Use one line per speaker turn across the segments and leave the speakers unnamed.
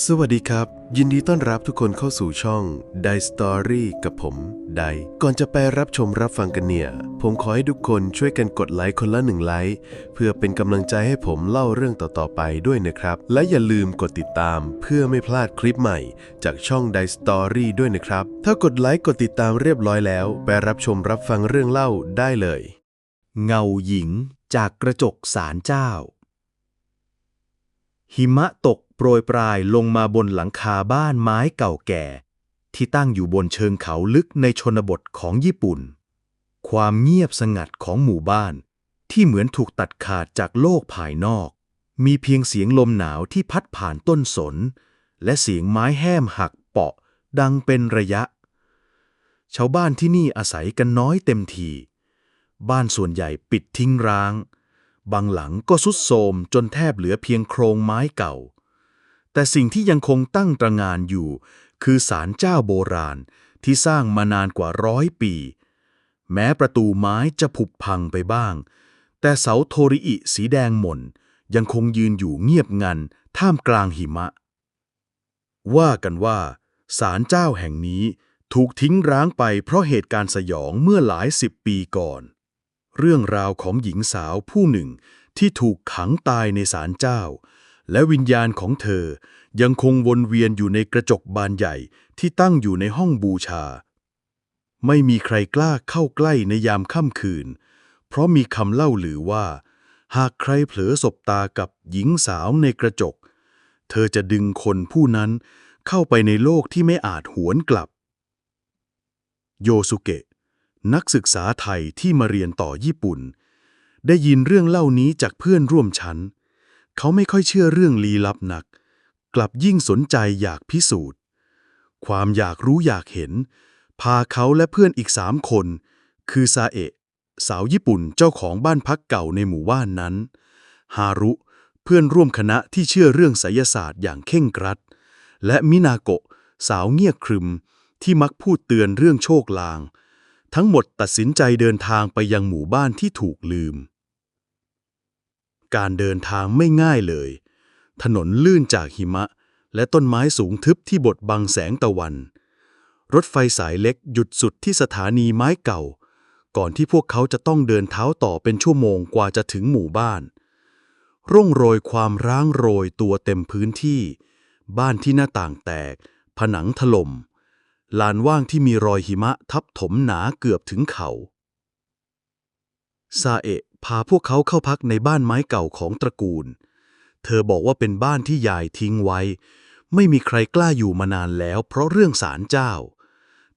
สวัสดีครับ ยินดีต้อนรับทุกคนเข้าสู่ช่อง Die Story กับผมไดก่อนจะไปรับชมรับฟังกันเนี่ย ผมขอให้ทุกคนช่วยกันกดไลค์คนละหนึ่งไลค์เพื่อเป็นกำลังใจให้ผมเล่าเรื่องต่อๆไปด้วยนะครับ และอย่าลืมกดติดตามเพื่อไม่พลาดคลิปใหม่ จากช่อง Die Story ด้วยนะครับ ถ้ากดไลค์กดติดตามเรียบร้อยแล้ว ไปรับชมรับฟังเรื่องเล่าได้เลย
เงาหญิงจากกระจกศาลเจ้า หิมะตกโปรยปลายลงมาบนหลังคาบ้านไม้เก่าแก่ ที่ตั้งอยู่บนเชิงเขาลึกในชนบทของญี่ปุ่น ความเงียบสงัดของหมู่บ้าน ที่เหมือนถูกตัดขาดจากโลกภายนอก มีเพียงเสียงลมหนาวที่พัดผ่านต้นสน และเสียงไม้แห้มหักเปาะดังเป็นระยะ ชาวบ้านที่นี่อาศัยกันน้อยเต็มที บ้านส่วนใหญ่ปิดทิ้งร้าง บางหลังก็สุดโทรมจนแทบเหลือเพียงโครงไม้เก่า แต่สิ่งที่ยังคงตั้งตระงานอยู่ คือศาลเจ้าโบราณที่สร้างมานานกว่าร้อยปี แม้ประตูไม้จะผุพังไปบ้าง แต่เสาโทริอิสีแดงหม่นยังคงยืนอยู่เงียบงันท่ามกลางหิมะ ว่ากันว่าศาลเจ้าแห่งนี้ถูกทิ้งร้างไปเพราะเหตุการณ์สยองเมื่อหลายสิบปีก่อน เรื่องราวของหญิงสาวผู้หนึ่งที่ถูกขังตายในศาลเจ้า และวิญญาณของเธอยังคงวนเวียนอยู่ในกระจกบานใหญ่ที่ตั้งอยู่ในห้องบูชา ไม่มีใครกล้าเข้าใกล้ในยามค่ำคืน เพราะมีคำเล่าหรือว่า หากใครเผลอสบตากับหญิงสาวในกระจก เธอจะดึงคนผู้นั้นเข้าไปในโลกที่ไม่อาจหวนกลับ โยสุเกะ นักศึกษาไทยที่มาเรียนต่อญี่ปุ่น ได้ยินเรื่องเล่านี้จากเพื่อนร่วมชั้น เขาไม่ค่อยเชื่อเรื่องลี้ลับนัก กลับยิ่งสนใจอยากพิสูจน์ ความอยากรู้อยากเห็น พาเขาและเพื่อนอีกสามคน คือซาเอะ สาวญี่ปุ่นเจ้าของบ้านพักเก่าในหมู่บ้านนั้น ฮารุ เพื่อนร่วมคณะที่เชื่อเรื่องไสยศาสตร์อย่างเข่งครัด และมินาโกะ สาวเงียบครึมที่มักพูดเตือนเรื่องโชคลาง ทั้งหมดตัดสินใจเดินทางไปยังหมู่บ้านที่ถูกลืม การเดินทางไม่ง่ายเลย ถนนลื่นจากหิมะ และต้นไม้สูงทึบที่บดบังแสงตะวัน รถไฟสายเล็กหยุดสุดที่สถานีไม้เก่า ก่อนที่พวกเขาจะต้องเดินเท้าต่อเป็นชั่วโมงกว่าจะถึงหมู่บ้าน ร่องรอยความร้างโรยตัวเต็มพื้นที่ บ้านที่หน้าต่างแตก ผนังถล่ม ลานว่างที่มีรอยหิมะทับถมหนาเกือบถึงเขาซาเอะพาพวกเขาเข้าพักในบ้านไม้เก่าของตระกูล เธอบอกว่าเป็นบ้านที่ยายทิ้งไว้ ไม่มีใครกล้าอยู่มานานแล้ว เพราะเรื่องศาลเจ้า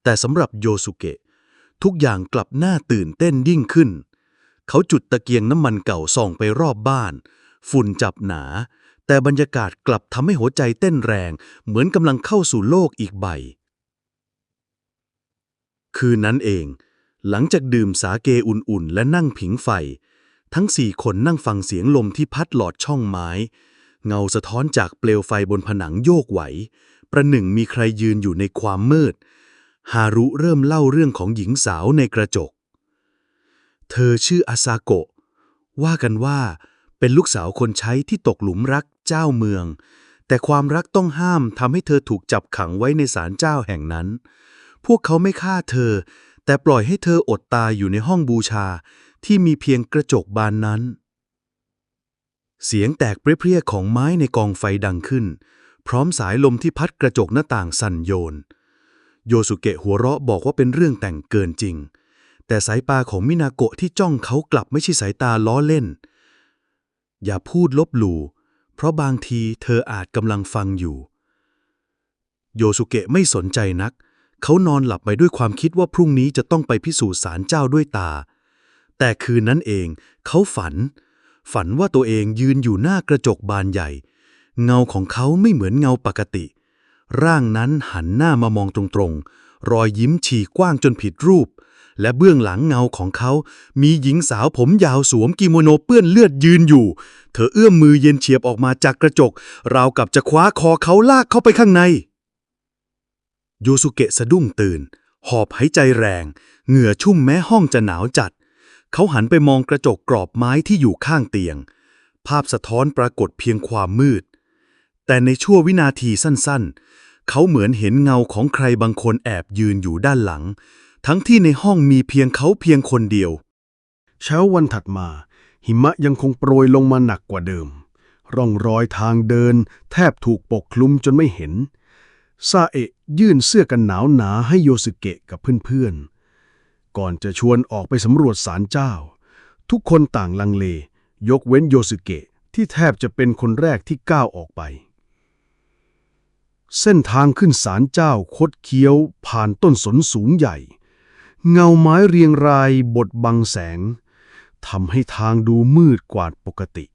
แต่สำหรับโยสุเกะ ทุกอย่างกลับน่าตื่นเต้นยิ่งขึ้น เขาจุดตะเกียงน้ำมันเก่าส่องไปรอบบ้าน ฝุ่นจับหนา แต่บรรยากาศกลับทำให้หัวใจเต้นแรง เหมือนกำลังเข้าสู่โลกอีกใบ คืนนั้นเอง หลังจากดื่มสาเกอุ่นๆ และนั่งผิงไฟ ทั้งสี่คนนั่งฟังเสียงลมที่พัดหลอดช่องไม้ เงาสะท้อนจากเปลวไฟบนผนังโยกไหว ประหนึ่งมีใครยืนอยู่ในความมืด ฮารุเริ่มเล่าเรื่องของหญิงสาวในกระจก เธอชื่ออาซาโกะ ว่ากันว่าเป็นลูกสาวคนใช้ที่ตกหลุมรักเจ้าเมือง แต่ความรักต้องห้ามทำให้เธอถูกจับขังไว้ในศาลเจ้าแห่งนั้น พวกเขาไม่ฆ่าเธอ แต่ปล่อยให้เธออดตายอยู่ในห้องบูชาที่มีเพียงกระจกบานนั้น เสียงแตกเปรี้ยๆของไม้ในกองไฟดังขึ้น พร้อมสายลมที่พัดกระจกหน้าต่างสั่นโยน โยสุเกะหัวเราะบอกว่าเป็นเรื่องแต่งเกินจริง แต่สายตาของมินาโกะที่จ้องเขากลับไม่ใช่สายตาล้อเล่น อย่าพูดลบหลู่เพราะบางทีเธออาจกำลังฟังอยู่ โยสุเกะไม่สนใจนัก เขานอนหลับไปด้วยความคิดว่าพรุ่งนี้จะต้องไปพิสูจน์ศาลเจ้าด้วยตา แต่คืนนั้นเองเขาฝัน ฝันว่าตัวเองยืนอยู่หน้ากระจกบานใหญ่ เงาของเขาไม่เหมือนเงาปกติ ร่างนั้นหันหน้ามามองตรงๆ รอยยิ้มฉีกกว้างจนผิดรูป และเบื้องหลังเงาของเขา มีหญิงสาวผมยาวสวมกิโมโนเปื้อนเลือดยืนอยู่ เธอเอื้อมมือเย็นเฉียบออกมาจากกระจก ราวกับจะคว้าคอเขาลากเข้าไปข้างใน ยสุเกะสะดุ้งตื่น หอบหายใจแรง เหงื่อชุ่มแม้ห้องจะหนาวจัด เขาหันไปมองกระจกกรอบไม้ที่อยู่ข้างเตียง ภาพสะท้อนปรากฏเพียงความมืด
แต่ในชั่ววินาทีสั้นๆ เขาเหมือนเห็นเงาของใครบางคนแอบยืนอยู่ด้านหลัง ทั้งที่ในห้องมีเพียงเขาเพียงคนเดียว
เช้าวันถัดมา หิมะยังคงโปรยลงมาหนักกว่าเดิม ร่องรอยทางเดิน แทบถูกปกคลุมจนไม่เห็น ซาเอะยื่นเสื้อกันหนาวหนาให้โยสึเกะกับเพื่อนๆ ก่อนจะชวนออกไปสำรวจศาลเจ้า ทุกคนต่างลังเล ยกเว้นโยสึเกะที่แทบจะเป็นคนแรกที่ก้าวออกไป เส้นทางขึ้นศาลเจ้าคดเคี้ยวผ่านต้นสนสูงใหญ่ เงาไม้เรียงรายบดบังแสงทำให้ทางดูมืดกว่าปกติ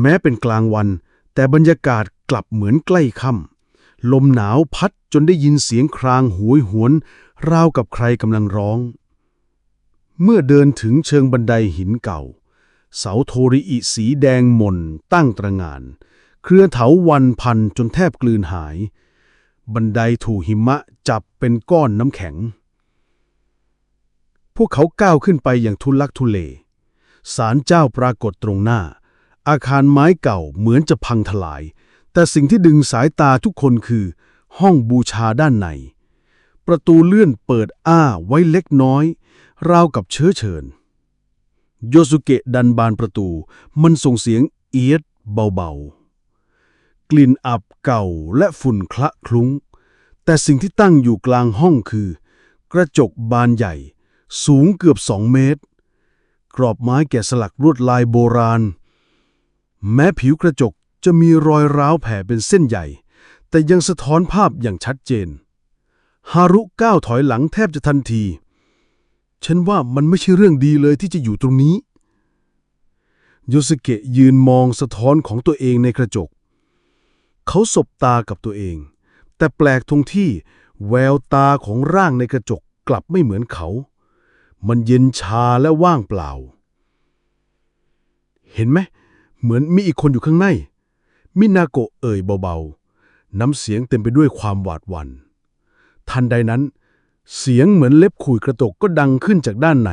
แม้เป็นกลางวัน แต่บรรยากาศกลับเหมือนใกล้ค่ำ ลมหนาวพัดจนได้ยินเสียงครางหวยหวน ราวกับใครกำลังร้อง เมื่อเดินถึงเชิงบันไดหินเก่า เสาโทริอิสีแดงหม่นตั้งตระงาน เครือเถาวันพันจนแทบกลืนหาย บันไดถูหิมะจับเป็นก้อนน้ำแข็ง พวกเขาก้าวขึ้นไปอย่างทุลักทุเลศาลเจ้าปรากฏตรงหน้า อาคารไม้เก่าเหมือนจะพังทลาย แต่สิ่งที่ดึงสายตาทุกคนคือ ห้องบูชาด้านใน ประตูเลื่อนเปิดอ้าไว้เล็กน้อย ราวกับเชื้อเชิญ โยสุเกะดันบานประตูมันส่งเสียงเอียดเบาๆ กลิ่นอับเก่าและฝุ่นคละคลุ้ง แต่สิ่งที่ตั้งอยู่กลางห้องคือ กระจกบานใหญ่ สูงเกือบสองเมตร กรอบไม้แกะสลักลวดลายโบราณ แม้ผิวกระจก จะมีรอยร้าวแผ่เป็นเส้นใหญ่ แต่ยังสะท้อนภาพอย่างชัดเจน ฮารุก้าวถอยหลังแทบจะทันที ฉันว่ามันไม่ใช่เรื่องดีเลยที่จะอยู่ตรงนี้ โยสเกะยืนมองสะท้อนของตัวเองในกระจก เขาสบตากับตัวเอง แต่แปลกตรงที่แววตาของร่างในกระจกกลับไม่เหมือนเขา มันเย็นชาและว่างเปล่า เห็นไหม เหมือนมีอีกคนอยู่ข้างใน มินาโกะเอ่ยเบาๆ น้ำเสียงเต็มไปด้วยความหวาดหวัน่น ทันใดนั้น เสียงเหมือนเล็บขูดกระตกก็ดังขึ้นจากด้านใน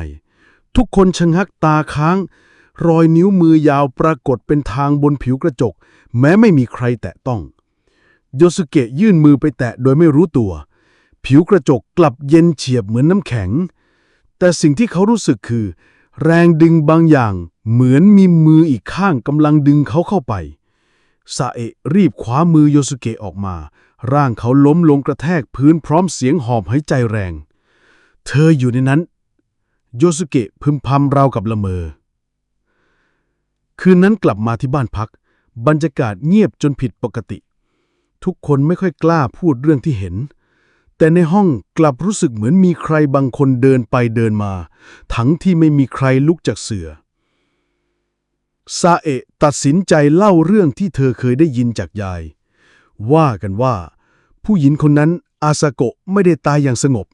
ทุกคนชะงักตาค้าง รอยนิ้วมือยาวปรากฏเป็นทางบนผิวกระจก แม้ไม่มีใครแตะต้อง โยสุเกะยื่นมือไปแตะโดยไม่รู้ตัว ผิวกระจกกลับเย็นเฉียบเหมือนน้ำแข็ง แต่สิ่งที่เขารู้สึกคือ แรงดึงบางอย่างเหมือนมีมืออีกข้างกำลังดึงเขาเข้าไป ซาเอะรีบคว้ามือโยสุเกะออกมา ร่างเขาล้มลงกระแทกพื้นพร้อมเสียงหอบหายใจแรง เธออยู่ในนั้น โยสุเกะพึมพำราวกับละเมอ คืนนั้นกลับมาที่บ้านพัก บรรยากาศเงียบจนผิดปกติ ทุกคนไม่ค่อยกล้าพูดเรื่องที่เห็น แต่ในห้องกลับรู้สึกเหมือนมีใครบางคนเดินไปเดินมา ทั้งที่ไม่มีใครลุกจากเสือ ซาเอะตัดสินใจเล่าเรื่องที่เธอเคยได้ยินจากยาย ว่ากันว่า ผู้หญิงคนนั้นอาซาโกะไม่ได้ตายอย่างสงบ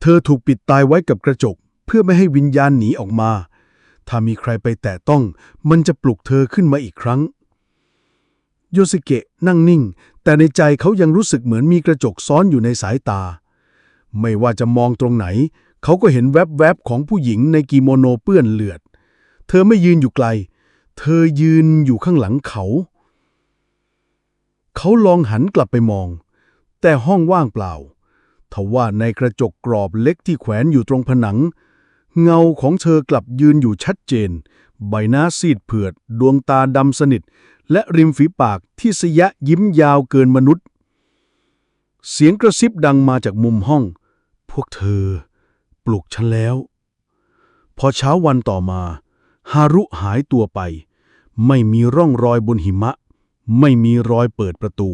เธอถูกปิดตายไว้กับกระจก เพื่อไม่ให้วิญญาณหนีออกมา ถ้ามีใครไปแตะต้อง มันจะปลุกเธอขึ้นมาอีกครั้ง โยสิเกะนั่งนิ่ง แต่ในใจเขายังรู้สึกเหมือนมีกระจกซ้อนอยู่ในสายตา ไม่ว่าจะมองตรงไหน เขาก็เห็นแวบๆของผู้หญิงในกิโมโนเปื้อนเลือด เธอไม่ยืนอยู่ไกล เธอยืนอยู่ข้างหลังเขา เขาลองหันกลับไปมอง แต่ห้องว่างเปล่าทว่าในกระจกกรอบเล็กที่แขวนอยู่ตรงผนัง เงาของเธอกลับยืนอยู่ชัดเจน ใบหน้าซีดเผือด ดวงตาดำสนิท และริมฝีปากที่สยะยิ้มยาวเกินมนุษย์ เสียงกระซิบดังมาจากมุมห้อง พวกเธอ ปลุกฉันแล้ว พอเช้าวันต่อมา ฮารุหายตัวไป ไม่มีร่องรอยบนหิมะ ไม่มีรอยเปิดประตู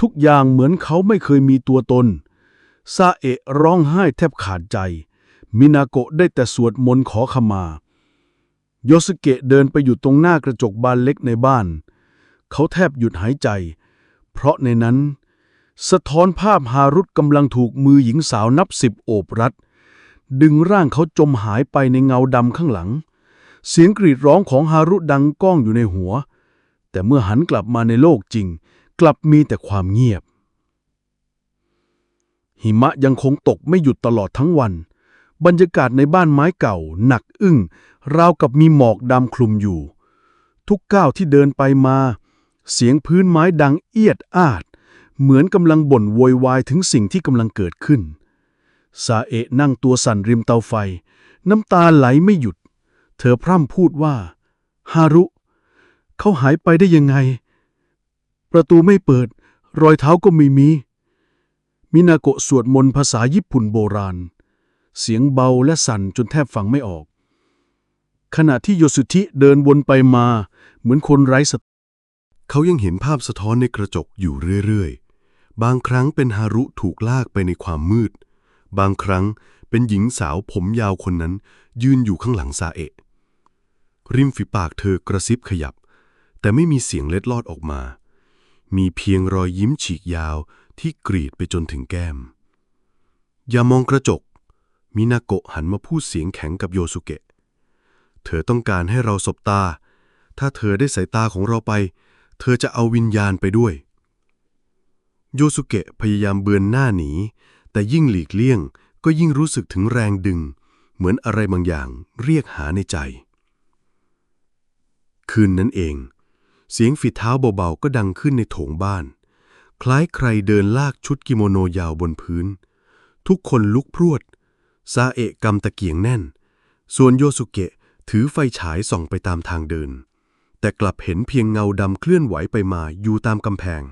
ทุกอย่างเหมือนเขาไม่เคยมีตัวตน ซาเอะร้องไห้แทบขาดใจ มินาโกะได้แต่สวดมนต์ขอขมาโยสเกะเดินไปอยู่ตรงหน้ากระจกบานเล็กในบ้าน เขาแทบหยุดหายใจ เพราะในนั้น สะท้อนภาพฮารุตกำลังถูกมือหญิงสาวนับสิบโอบรัด ดึงร่างเขาจมหายไปในเงาดำข้างหลัง เสียงกรีดร้องของฮารุดังก้องอยู่ในหัว แต่เมื่อหันกลับมาในโลกจริง กลับมีแต่ความเงียบ หิมะยังคงตกไม่หยุดตลอดทั้งวัน บรรยากาศในบ้านไม้เก่า หนักอึ้ง ราวกับมีหมอกดำคลุมอยู่ ทุกก้าวที่เดินไปมา
เสียงพื้นไม้ดังเอียดอาด เหมือนกำลังบ่นโวยวายถึงสิ่งที่กำลังเกิดขึ้นซาเอะนั่งตัวสั่นริมเตาไฟ น้ำตาไหลไม่หยุด เธอพร่ำพูดว่า ฮารุ เขาหายไปได้ยังไง ประตูไม่เปิด รอยเท้าก็ไม่มี มินาโกะสวดมนต์ภาษาญี่ปุ่นโบราณ เสียงเบาและสั่นจนแทบฟังไม่ออก ขณะที่โยสุธิเดินวนไปมาเหมือนคนไร้สติ
เขายังเห็นภาพสะท้อนในกระจกอยู่เรื่อยๆ บางครั้งเป็นฮารุถูกลากไปในความมืด บางครั้งเป็นหญิงสาวผมยาวคนนั้นยืนอยู่ข้างหลังซาเอะ ริมฝีปากเธอกระซิบขยับ แต่ไม่มีเสียงเล็ดลอดออกมา มีเพียงรอยยิ้มฉีกยาวที่กรีดไปจนถึงแก้ม อย่ามองกระจก มินาโกะหันมาพูดเสียงแข็งกับโยสุเกะ เธอต้องการให้เราสบตา ถ้าเธอได้สายตาของเราไป เธอจะเอาวิญญาณไปด้วย โยสุเกะพยายามเบือนหน้าหนี แต่ยิ่งหลีกเลี่ยงก็ยิ่งรู้สึกถึงแรงดึง เหมือนอะไรบางอย่างเรียกหาในใจ คืนนั้นเอง เสียงฝีเท้าเบาๆ ก็ดังขึ้นในโถงบ้าน คล้ายใครเดินลากชุดกิโมโนยาวบนพื้น ทุกคนลุกพรวด ซาเอะกำตะเกียงแน่น ส่วนโยสุเกะถือไฟฉายส่องไปตามทางเดิน แต่กลับเห็นเพียงเงาดำเคลื่อนไหวไปมาอยู่ตามกำแพง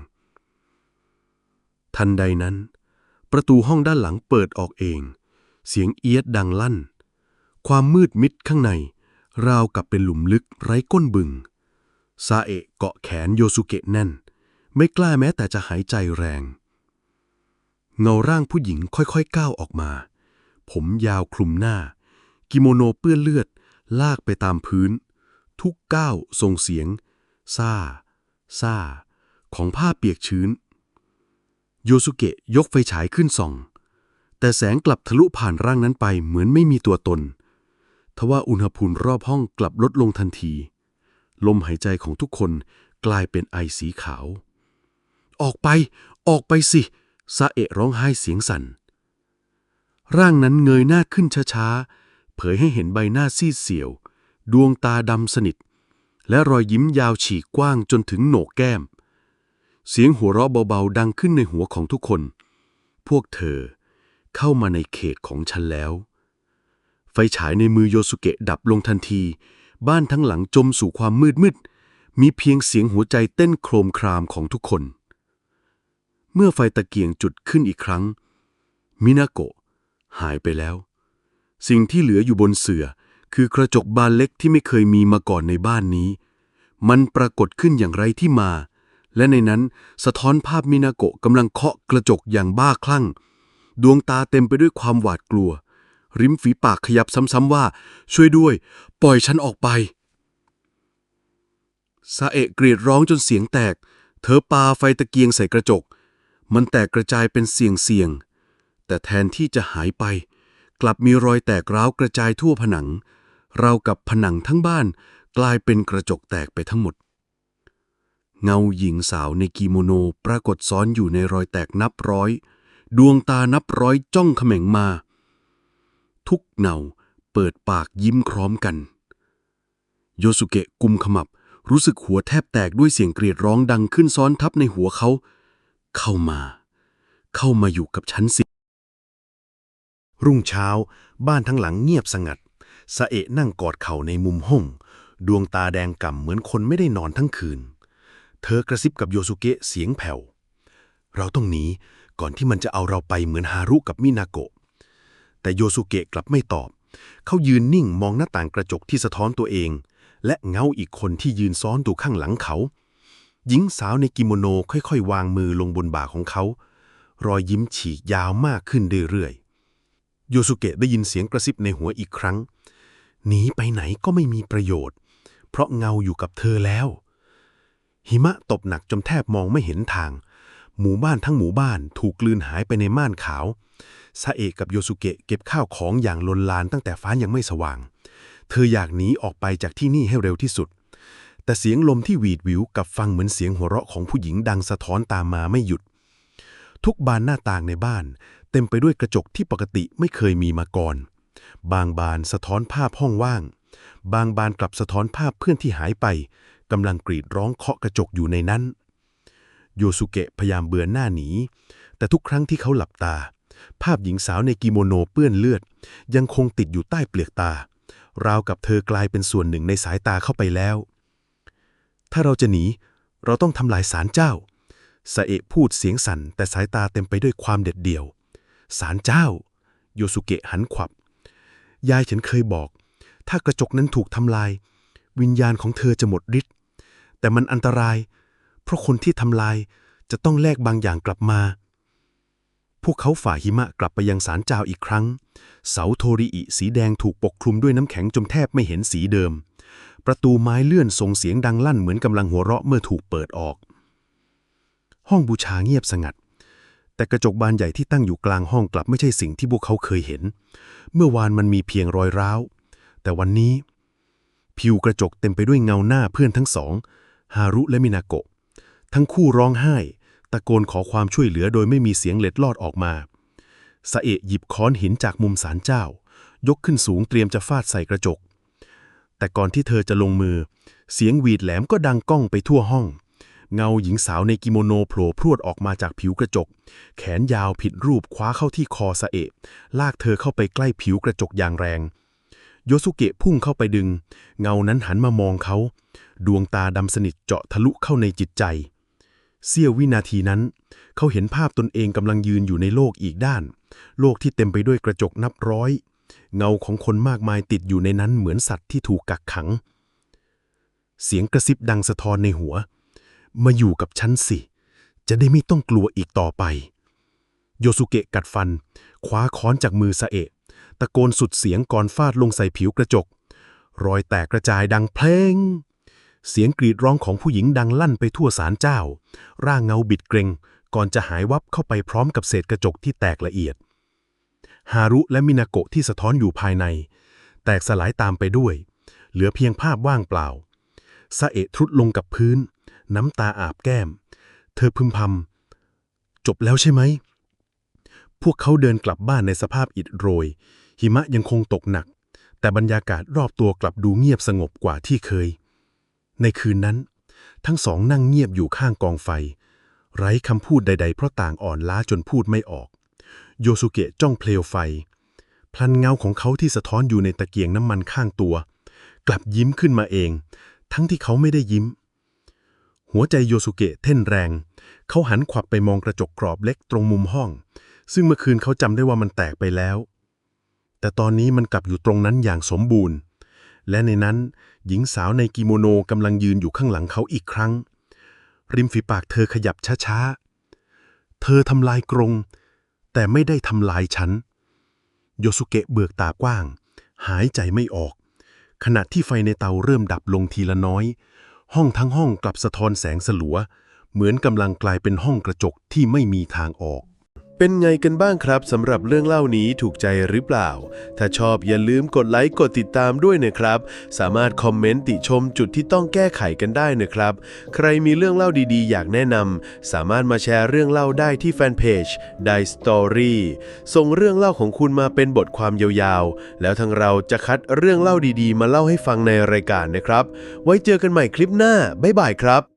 ทันใดนั้น ประตูห้องด้านหลังเปิดออกเอง เสียงเอียดดังลั่น ความมืดมิดข้างใน ราวกับเป็นหลุมลึกไร้ก้นบึง ซาเอะเกาะแขนโยสุเกะแน่น ไม่กล้าแม้แต่จะหายใจแรง เงาร่างผู้หญิงค่อยๆก้าวออกมา ผมยาวคลุมหน้า กิโมโนเปื้อนเลือด ลากไปตามพื้น ทุกก้าวส่งเสียง ซา ซา ของผ้าเปียกชื้น โยสุเกะยกไฟฉายขึ้นส่อง แต่แสงกลับทะลุผ่านร่างนั้นไปเหมือนไม่มีตัวตน ทว่าอุณหภูมิรอบห้องกลับลดลงทันที ลมหายใจของทุกคนกลายเป็นไอสีขาว ออกไป ออกไปสิซาเอะร้องไห้เสียงสั่น ร่างนั้นเงยหน้าขึ้นช้าๆ เผยให้เห็นใบหน้าซีดเสียว ดวงตาดำสนิท และรอยยิ้มยาวฉีกกว้างจนถึงโหนกแก้ม เสียงหัวเราะเบาๆ ดังขึ้นในหัวของทุกคน พวกเธอเข้ามาในเขตของฉันแล้ว ไฟฉายในมือโยสุเกะดับลงทันที บ้านทั้งหลังจมสู่ความมืดมืด มีเพียงเสียงหัวใจเต้นโครมครามของทุกคน เมื่อไฟตะเกียงจุดขึ้นอีกครั้ง มินาโกะหายไปแล้ว สิ่งที่เหลืออยู่บนเสื่อ คือกระจกบานเล็กที่ไม่เคยมีมาก่อนในบ้านนี้ มันปรากฏขึ้นอย่างไรที่มา และในนั้นสะท้อนภาพมินาโกะกำลังเคาะกระจกอย่างบ้าคลั่ง ดวงตาเต็มไปด้วยความหวาดกลัว ริมฝีปากขยับซ้ำๆว่า ช่วยด้วย ปล่อยฉันออกไปซาเอะกรีดร้องจนเสียงแตก เธอปาไฟตะเกียงใส่กระจก มันแตกกระจายเป็นเสียงเสียงๆแต่แทนที่จะหายไป กลับมีรอยแตกร้าวกระจายทั่วผนัง เรากับผนังทั้งบ้านกลายเป็นกระจกแตกไปทั้งหมด เงาหญิงสาวในกิโมโนปรากฏซ้อนอยู่ในรอยแตกนับร้อย ดวงตานับร้อยจ้องเขม็งมา ทุกเนาเปิดปากยิ้มพร้อมกัน โยสุเกะกุมขมับ รู้สึกหัวแทบแตกด้วยเสียงกรีดร้องดังขึ้นซ้อนทับในหัวเขา เข้ามา เข้ามาอยู่กับฉันสิ
รุ่งเช้า บ้านทั้งหลังเงียบสงัดสะเอะนั่งกอดเข่าในมุมห้อง ดวงตาแดงก่ำเหมือนคนไม่ได้นอนทั้งคืน เธอกระซิบกับโยสุเกะเสียงแผ่ว เราต้องหนีก่อนที่มันจะเอาเราไปเหมือนฮารุกับมินาโกะ แต่โยสุเกะกลับไม่ตอบ เขายืนนิ่งมองหน้าต่างกระจกที่สะท้อนตัวเอง และเงาอีกคนที่ยืนซ้อนอยู่ข้างหลังเขา หญิงสาวในกิโมโนค่อยๆ วางมือลงบนบ่าของเขา รอยยิ้มฉีกยาวมากขึ้นเรื่อยๆ โยสุเกะได้ยินเสียงกระซิบในหัวอีกครั้ง หนีไปไหนก็ไม่มีประโยชน์ เพราะเงาอยู่กับเธอแล้ว หิมะตกหนักจนแทบมองไม่เห็นทาง หมู่บ้านทั้งหมู่บ้านถูกกลืนหายไปในม่านขาว ซาเอะกับโยสุเกะเก็บข้าวของอย่างลนลานตั้งแต่ฟ้ายังไม่สว่าง เธออยากหนีออกไปจากที่นี่ให้เร็วที่สุด แต่เสียงลมที่หวีดวิวกับฟังเหมือนเสียงหัวเราะของผู้หญิงดังสะท้อนตามมาไม่หยุด ทุกบานหน้าต่างในบ้าน เต็มไปด้วยกระจกที่ปกติไม่เคยมีมาก่อน บางบานสะท้อนภาพห้องว่าง บางบานกลับสะท้อนภาพเพื่อนที่หายไปก
กำลังกรีดร้องเคาะกระจกอยู่ในนั้นโยสุเกะพยายามเบือนหน้าหนี แต่ทุกครั้งที่เขาหลับตา ภาพหญิงสาวในกิโมโนเปื้อนเลือด ยังคงติดอยู่ใต้เปลือกตา ราวกับเธอกลายเป็นส่วนหนึ่งในสายตาเข้าไปแล้ว ถ้าเราจะหนี เราต้องทำลายศาลเจ้าสะเอะพูดเสียงสั่นแต่สายตาเต็มไปด้วยความเด็ดเดี่ยวศาลเจ้า โยสุเกะหันขวับ ยายฉันเคยบอก ถ้ากระจกนั้นถูกทำลาย วิญญาณของเธอจะหมดฤทธิ์ แต่มันอันตราย เพราะคนที่ทำลายจะต้องแลกบางอย่างกลับมา พวกเขาฝ่าหิมะกลับไปยังศาลเจ้าอีกครั้ง เสาโทริอิสีแดงถูกปกคลุมด้วยน้ำแข็งจนแทบไม่เห็นสีเดิม ประตูไม้เลื่อนส่งเสียงดังลั่นเหมือนกำลังหัวเราะเมื่อถูกเปิดออก ห้องบูชาเงียบสงัด แต่กระจกบานใหญ่ที่ตั้งอยู่กลางห้องกลับไม่ใช่สิ่งที่พวกเขาเคยเห็น เมื่อวานมันมีเพียงรอยร้าว แต่วันนี้ ผิวกระจกเต็มไปด้วยเงาหน้าเพื่อนทั้งสอง ฮารุและมินาโกะ ทั้งคู่ร้องไห้ ตะโกนขอความช่วยเหลือโดยไม่มีเสียงเล็ดลอดออกมาสะเอะหยิบค้อนหินจากมุมศาลเจ้า ยกขึ้นสูงเตรียมจะฟาดใส่กระจก แต่ก่อนที่เธอจะลงมือ เสียงหวีดแหลมก็ดังก้องไปทั่วห้อง เงาหญิงสาวในกิโมโนโผล่พรวดออกมาจากผิวกระจก แขนยาวผิดรูปคว้าเข้าที่คอสะเอะลากเธอเข้าไปใกล้ผิวกระจกอย่างแรง โยสุเกะพุ่งเข้าไปดึง เงานั้นหันมามองเขา ดวงตาดำสนิทเจาะทะลุเข้าในจิตใจ เสี้ยววินาทีนั้น เขาเห็นภาพตนเองกำลังยืนอยู่ในโลกอีกด้าน โลกที่เต็มไปด้วยกระจกนับร้อย เงาของคนมากมายติดอยู่ในนั้นเหมือนสัตว์ที่ถูกกักขัง เสียงกระซิบดังสะท้อนในหัว มาอยู่กับฉันสิ จะได้ไม่ต้องกลัวอีกต่อไป โยสุเกะกัดฟัน คว้าค้อนจากมือสะเอะตะโกนสุดเสียงก่อนฟาดลงใส่ผิวกระจก รอยแตกกระจายดังเพลง เสียงกรีดร้องของผู้หญิงดังลั่นไปทั่วศาลเจ้า ร่างเงาบิดเกรง ก่อนจะหายวับเข้าไปพร้อมกับเศษกระจกที่แตกละเอียด ฮารุและมินาโกะที่สะท้อนอยู่ภายใน แตกสลายตามไปด้วย เหลือเพียงภาพว่างเปล่าซาเอะทรุดลงกับพื้น น้ำตาอาบแก้ม เธอพึมพำจบแล้วใช่ไหม พวกเขาเดินกลับบ้านในสภาพอิดโรย หิมะยังคงตกหนัก แต่บรรยากาศรอบตัวกลับดูเงียบสงบกว่าที่เคย ในคืนนั้น ทั้งสองนั่งเงียบอยู่ข้างกองไฟ ไร้คำพูดใด ๆ เพราะต่างอ่อนล้าจนพูดไม่ออก โยสุเกะจ้องเปลวไฟ พลันเงาของเขาที่สะท้อนอยู่ในตะเกียงน้ำมันข้างตัว กลับยิ้มขึ้นมาเอง ทั้งที่เขาไม่ได้ยิ้ม หัวใจโยสุเกะเต้นแรง เขาหันขวับไปมองกระจกกรอบเล็กตรงมุมห้อง ซึ่งเมื่อคืนเขาจำได้ว่ามันแตกไปแล้ว แต่ตอนนี้มันกลับอยู่ตรงนั้นอย่างสมบูรณ์ และในนั้น หญิงสาวในกิโมโนกำลังยืนอยู่ข้างหลังเขาอีกครั้ง ริมฝีปากเธอขยับช้าๆ เธอทำลายกรง แต่ไม่ได้ทำลายฉัน โยสุเกะเบือกตากว้าง หายใจไม่ออก ขณะที่ไฟในเตาเริ่มดับลงทีละน้อย ห้องทั้งห้องกลับสะท้อนแสงสลัว เหมือนกำลังกลายเป็นห้องกระจกที่ไม่มีทางออก
เป็นไงกันบ้างครับสำหรับเรื่องเล่านี้ถูกใจหรือเปล่า ถ้าชอบอย่าลืมกดไลค์กดติดตามด้วยนะครับ สามารถคอมเมนต์ติชมจุดที่ต้องแก้ไขกันได้นะครับ ใครมีเรื่องเล่าดีๆ อยากแนะนำสามารถมาแชร์เรื่องเล่าได้ที่แฟนเพจ Die Story ส่งเรื่องเล่าของคุณมาเป็นบทความยาวๆ แล้วทางเราจะคัดเรื่องเล่าดีๆ มาเล่าให้ฟังในรายการนะครับ ไว้เจอกันใหม่คลิปหน้าบ๊ายบายครับ